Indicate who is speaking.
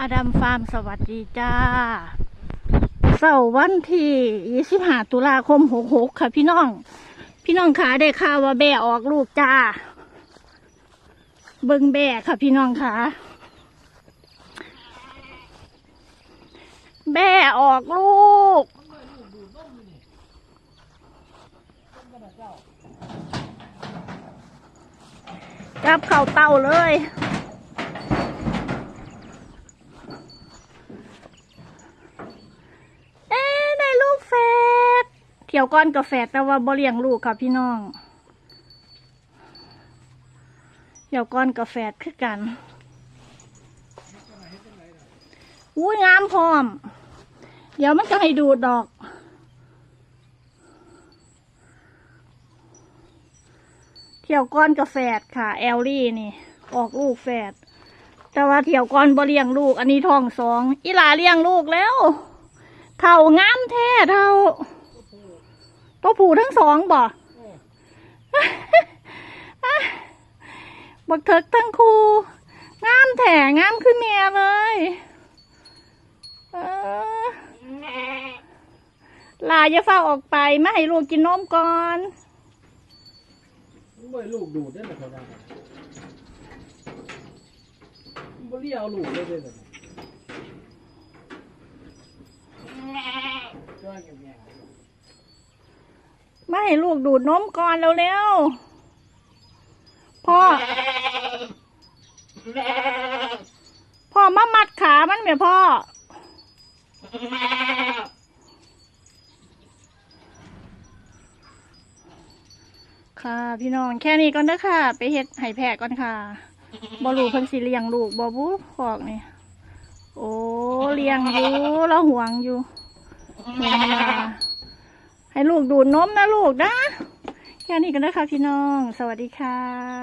Speaker 1: อดัมฟาร์มสวัสดีจ้าเสาร์วันที่25ตุลาคม66ค่ะพี่น้อง พี่น้องขาได้ข่าวว่าแบ่ออกลูกจ้า เบิ่งแบ่ค่ะพี่น้องขาแบ่ออกลูก จับเข่าเต่าเลย เอ๊ะได้ลูกแฝด เที่ยวก้อนกับแฝดแต่ว่าบ่เลี้ยงลูกค่ะพี่น้องเที่ยวก้อนกับแฝดคือกันอุ้ยงามพร้อม เดี๋ยวมันจะให้ดูดอก เที่ยวก้อนกับแฝดค่ะ แอลลี่นี่ ออกลูกแฝดแต่ว่าเที่ยวก้อนบ่เลี้ยงลูก อันนี้ท้องสองอีหลาเลี้ยงลูกแล้ว เท่างามแท้เท่า ตัวผูทั้งสองบ่บักเถิกทั้งคู่งามแท้งามขึ้นเมียเลยเออลาอย่าเฝ้าออกไปไม่ให้ลูกกินนมก่อน
Speaker 2: มันบ่ให้ลูกดูดได้ไหมเขาได้มันบ่เลี้ยวลูกได้เลยแบบจ้อยแง่
Speaker 1: ไม่ให้ลูกดูดนมก่อนเร็วๆพ่อ พ่อมามัดขามันเมียพ่อ ค่ะพี่น้องแค่นี้ก่อนเด้อค่ะ ไปเฮ็ดไห้แพะก่อนค่ะบอลูเพิ่นสิเลี้ยงลูกบอบูขอกนี่โอ้เลี้ยงอยู่แล้วห่วงอยู่ห่วงเวลา ให้ลูกดูดนมนะลูกนะแค่นี้กันนะคะพี่น้อง สวัสดีค่ะ